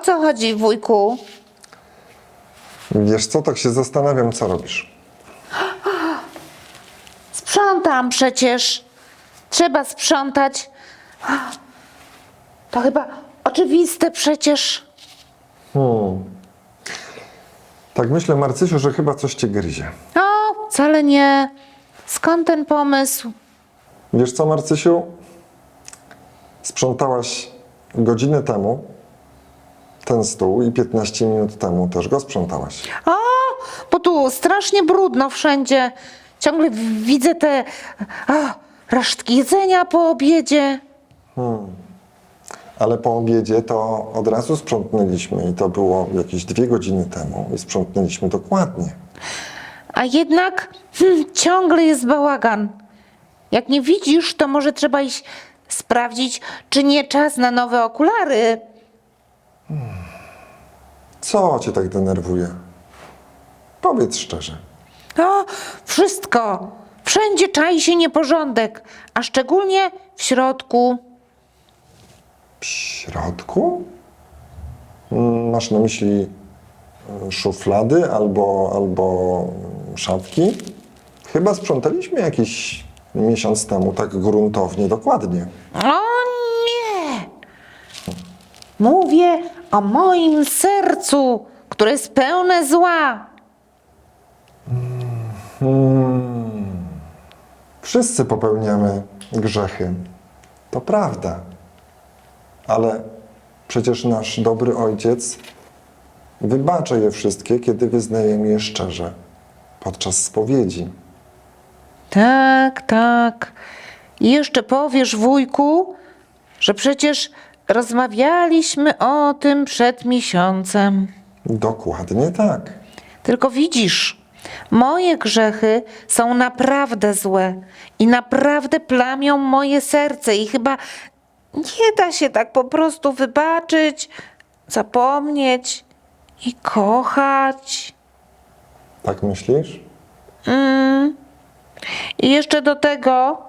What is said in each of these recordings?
O co chodzi, wujku? Wiesz co, tak się zastanawiam, co robisz. Sprzątam przecież. Trzeba sprzątać. To chyba oczywiste przecież. Tak myślę, Marcysiu, że chyba coś cię gryzie. O, wcale nie. Skąd ten pomysł? Wiesz co, Marcysiu? Sprzątałaś godzinę temu ten stół i 15 minut temu też go sprzątałaś. O, bo tu strasznie brudno wszędzie. Ciągle w- widzę te o, resztki jedzenia po obiedzie. Ale po obiedzie to od razu sprzątnęliśmy i to było jakieś dwie godziny temu i sprzątnęliśmy dokładnie. A jednak hmm, ciągle jest bałagan. Jak nie widzisz, to może trzeba iść sprawdzić, czy nie czas na nowe okulary. Co cię tak denerwuje? Powiedz szczerze. O, wszystko. Wszędzie czai się nieporządek, a szczególnie w środku. W środku? Masz na myśli y, szuflady albo, albo szafki? Chyba sprzątaliśmy jakiś miesiąc temu tak gruntownie, dokładnie. O nie! Mówię o moim sercu, które jest pełne zła. Wszyscy popełniamy grzechy. To prawda. Ale przecież nasz dobry ojciec wybacza je wszystkie, kiedy wyznajemy je szczerze podczas spowiedzi. Tak, tak. I jeszcze powiesz, wujku, że przecież rozmawialiśmy o tym przed miesiącem. Dokładnie tak. Tylko widzisz, moje grzechy są naprawdę złe i naprawdę plamią moje serce i chyba nie da się tak po prostu wybaczyć, zapomnieć i kochać. Tak myślisz? I jeszcze do tego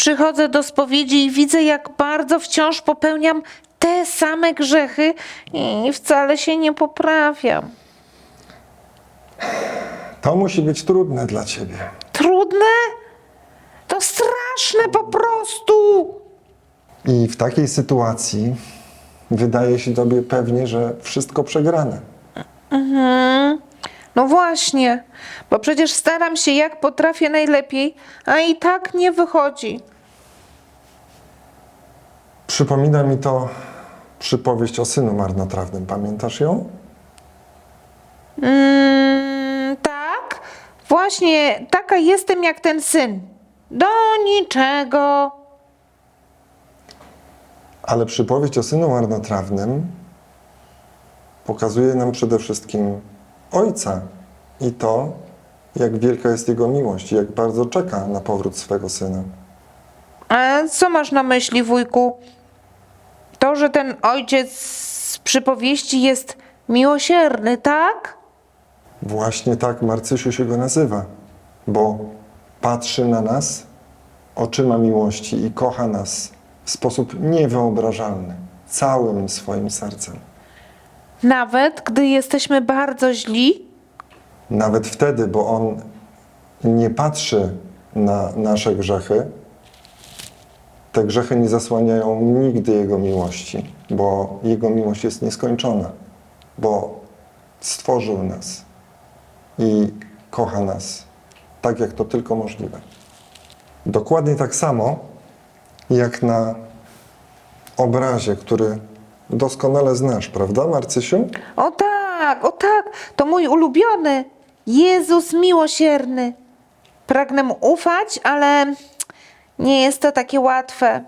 przychodzę do spowiedzi i widzę, jak bardzo wciąż popełniam te same grzechy i wcale się nie poprawiam. To musi być trudne dla ciebie. Trudne? To straszne po prostu. I w takiej sytuacji wydaje się tobie pewnie, że wszystko przegrane. No właśnie, bo przecież staram się jak potrafię najlepiej, a i tak nie wychodzi. Przypomina mi to przypowieść o synu marnotrawnym. Pamiętasz ją? Mm, tak, właśnie taka jestem jak ten syn. Do niczego. Ale przypowieść o synu marnotrawnym pokazuje nam przede wszystkim ojca i to, jak wielka jest jego miłość i jak bardzo czeka na powrót swego syna. A co masz na myśli, wujku? To, że ten ojciec z przypowieści jest miłosierny, tak? Właśnie tak Marcysiu się go nazywa, bo patrzy na nas oczyma miłości i kocha nas w sposób niewyobrażalny, całym swoim sercem. Nawet gdy jesteśmy bardzo źli? Nawet wtedy, bo On nie patrzy na nasze grzechy, te grzechy nie zasłaniają nigdy Jego miłości, bo Jego miłość jest nieskończona, bo stworzył nas i kocha nas tak, jak to tylko możliwe. Dokładnie tak samo, jak na obrazie, który doskonale znasz, prawda, Marcysiu? O tak, o tak, to mój ulubiony. Jezus miłosierny. Pragnę mu ufać, ale nie jest to takie łatwe,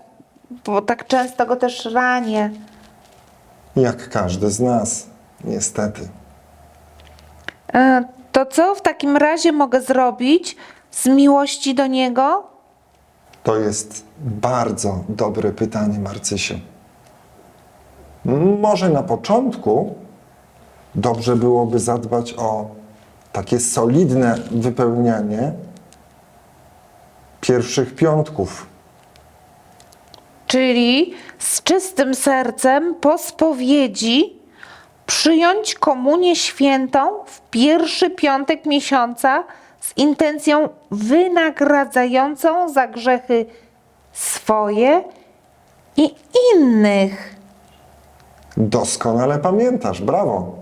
bo tak często go też ranię. Jak każdy z nas, niestety. E, To co w takim razie mogę zrobić z miłości do niego? To jest bardzo dobre pytanie, Marcysiu. Może na początku dobrze byłoby zadbać o takie solidne wypełnianie pierwszych piątków. Czyli z czystym sercem po spowiedzi przyjąć komunię świętą w pierwszy piątek miesiąca z intencją wynagradzającą za grzechy swoje i innych. Doskonale pamiętasz, brawo.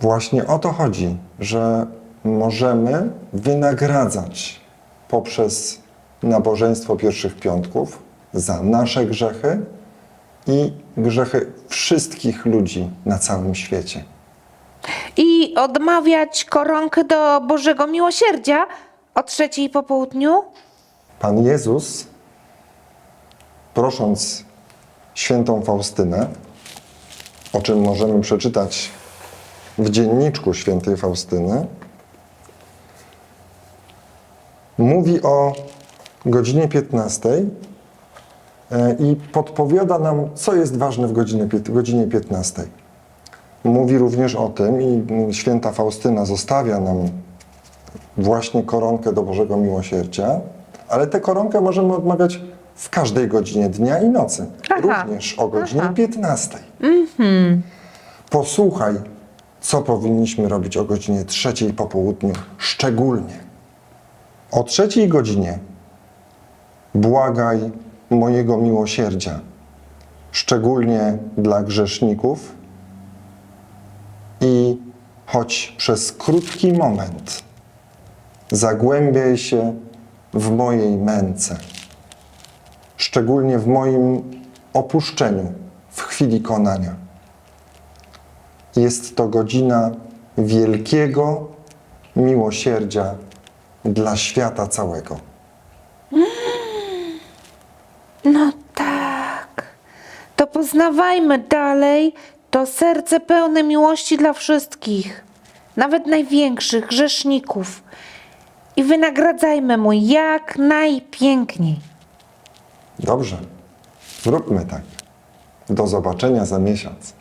Właśnie o to chodzi, że możemy wynagradzać poprzez nabożeństwo pierwszych piątków za nasze grzechy i grzechy wszystkich ludzi na całym świecie. I odmawiać koronkę do Bożego Miłosierdzia o trzeciej po południu? Pan Jezus, prosząc świętą Faustynę, o czym możemy przeczytać w dzienniczku świętej Faustyny, mówi o godzinie 15 e, i podpowiada nam, co jest ważne w godzinie, godzinie 15. Mówi również o tym, i mm, święta Faustyna zostawia nam właśnie koronkę do Bożego Miłosierdzia, ale tę koronkę możemy odmawiać w każdej godzinie dnia i nocy, Aha. również o godzinie Aha. 15. Posłuchaj, co powinniśmy robić o godzinie trzeciej po południu, szczególnie. O trzeciej godzinie błagaj mojego miłosierdzia, szczególnie dla grzeszników i choć przez krótki moment zagłębiaj się w mojej męce, szczególnie w moim opuszczeniu w chwili konania. Jest to godzina wielkiego miłosierdzia dla świata całego. No tak. To poznawajmy dalej to serce pełne miłości dla wszystkich, nawet największych grzeszników. I wynagradzajmy mu jak najpiękniej. Dobrze, zróbmy tak. Do zobaczenia za miesiąc.